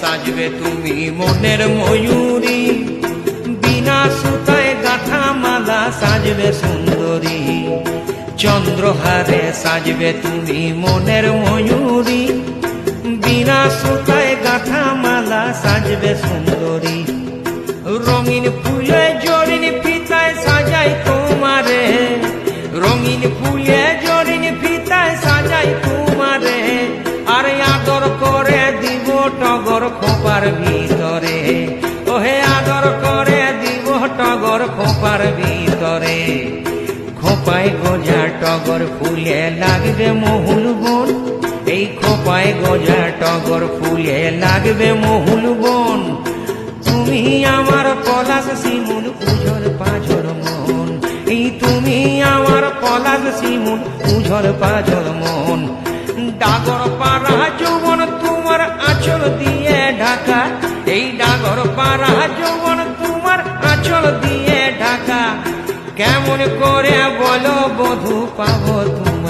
সাজবে তুমি মনের ময়ূরী। বিনা সুতায় গাঁথা মালা সাজবে সুন্দরী। চন্দ্রহারে সাজবে তুমি মনের ময়ূরী। বিনা সুতায় গাঁথা মালা সাজবে সুন্দরী। রঙিন ফুলে জড়িন খোপার ভিতরে। ওহে আদর করে দিব টগর খোপার ভিতরে। খোপায় গোজা টগর ফুলে লাগবে মহুল বন। এই খোপায় গোজা টগর ফুলে লাগবে মহুল বন। তুমি আমার পলাশ শিমুল, উঝর পাঝর মন। এই তুমি আমার পলাশ শিমুল, উঝর পাঝর মন। ডাগর পাড়া তোমার আঁচল দিয়ে ঢাকা। এই ডাগর পাড়া যৌবন তোমার আঁচল দিয়ে ঢাকা। কেমন করে বলো বধু পাবো তুমি